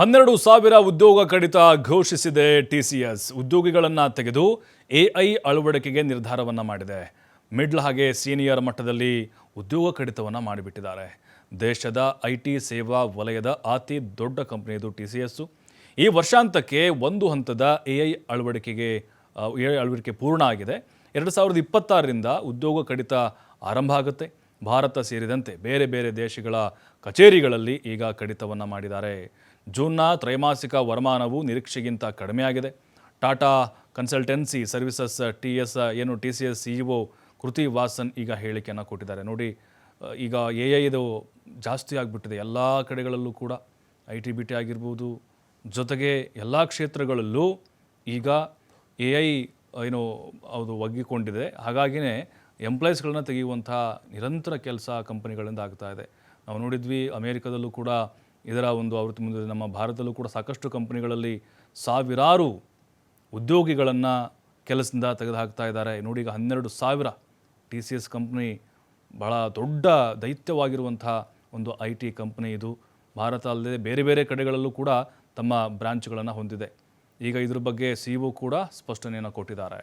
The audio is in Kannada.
ಹನ್ನೆರಡು ಸಾವಿರ ಉದ್ಯೋಗ ಕಡಿತ ಘೋಷಿಸಿದೆ ಟಿಸಿಎಸ್ ಉದ್ಯೋಗಿಗಳನ್ನು ತೆಗೆದು ಎಐ ಅಳವಡಿಕೆಗೆ ನಿರ್ಧಾರವನ್ನು ಮಾಡಿದೆ. ಮಿಡ್ಲ್ ಹಾಗೆ ಸೀನಿಯರ್ ಮಟ್ಟದಲ್ಲಿ ಉದ್ಯೋಗ ಕಡಿತವನ್ನು ಮಾಡಿಬಿಟ್ಟಿದ್ದಾರೆ. ದೇಶದ ಐ ಸೇವಾ ವಲಯದ ಅತಿ ದೊಡ್ಡ ಕಂಪ್ನಿಯದು ಟಿ ಈ ವರ್ಷಾಂತಕ್ಕೆ ಒಂದು ಹಂತದ ಎ ಐ ಅಳವಡಿಕೆಗೆ, ಎ ಅಳವಡಿಕೆ ಪೂರ್ಣ ಆಗಿದೆ. ಎರಡು ಸಾವಿರದ ಇಪ್ಪತ್ತಾರರಿಂದ ಉದ್ಯೋಗ ಕಡಿತ ಆರಂಭ ಆಗುತ್ತೆ. ಭಾರತ ಸೇರಿದಂತೆ ಬೇರೆ ಬೇರೆ ದೇಶಗಳ ಕಚೇರಿಗಳಲ್ಲಿ ಈಗ ಕಡಿತವನ್ನು ಮಾಡಿದ್ದಾರೆ. ಜೂನ್ನ ತ್ರೈಮಾಸಿಕ ವರಮಾನವು ನಿರೀಕ್ಷೆಗಿಂತ ಕಡಿಮೆಯಾಗಿದೆ. Tata consultancy services T S ಏನು T C S CEO Krithivasan ಈಗ ಹೇಳಿಕೆಯನ್ನು ಕೊಟ್ಟಿದ್ದಾರೆ. ನೋಡಿ, ಈಗ ಎ ಐ ಇದು ಜಾಸ್ತಿ ಆಗಿಬಿಟ್ಟಿದೆ ಎಲ್ಲ ಕಡೆಗಳಲ್ಲೂ ಕೂಡ. ಐ ಟಿ ಬಿ ಟಿ ಆಗಿರ್ಬೋದು, ಜೊತೆಗೆ ಎಲ್ಲ ಕ್ಷೇತ್ರಗಳಲ್ಲೂ ಈಗ ಎ ಐ ಏನು ಅದು ಒಗ್ಗಿಕೊಂಡಿದೆ. ಹಾಗಾಗಿನೇ ಎಂಪ್ಲಾಯೀಸ್ಗಳನ್ನ ತೆಗೆಯುವಂಥ ನಿರಂತರ ಕೆಲಸ ಕಂಪನಿಗಳಿಂದ ಆಗ್ತಾ ಇದೆ. ನಾವು ನೋಡಿದ್ವಿ ಅಮೇರಿಕದಲ್ಲೂ ಕೂಡ ಇದರ ಒಂದು ಆವೃತ್ತಿ ಮುಂದೆ ನಮ್ಮ ಭಾರತದಲ್ಲೂ ಕೂಡ ಸಾಕಷ್ಟು ಕಂಪನಿಗಳಲ್ಲಿ ಸಾವಿರಾರು ಉದ್ಯೋಗಿಗಳನ್ನು ಕೆಲಸದಿಂದ ತೆಗೆದುಹಾಕ್ತಾ ಇದ್ದಾರೆ. ನೋಡಿ, ಈಗ ಹನ್ನೆರಡು ಸಾವಿರ ಟಿ ಸಿ ಎಸ್ ಕಂಪ್ನಿ ಭಾಳ ದೊಡ್ಡ ದೈತ್ಯವಾಗಿರುವಂಥ ಒಂದು ಐ ಟಿ ಕಂಪ್ನಿ ಇದು. ಭಾರತ ಅಲ್ಲದೆ ಬೇರೆ ಬೇರೆ ಕಡೆಗಳಲ್ಲೂ ಕೂಡ ತಮ್ಮ ಬ್ರಾಂಚ್ಗಳನ್ನು ಹೊಂದಿದೆ. ಈಗ ಇದ್ರ ಬಗ್ಗೆ ಸಿ ಕೂಡ ಸ್ಪಷ್ಟನೆಯನ್ನು ಕೊಟ್ಟಿದ್ದಾರೆ.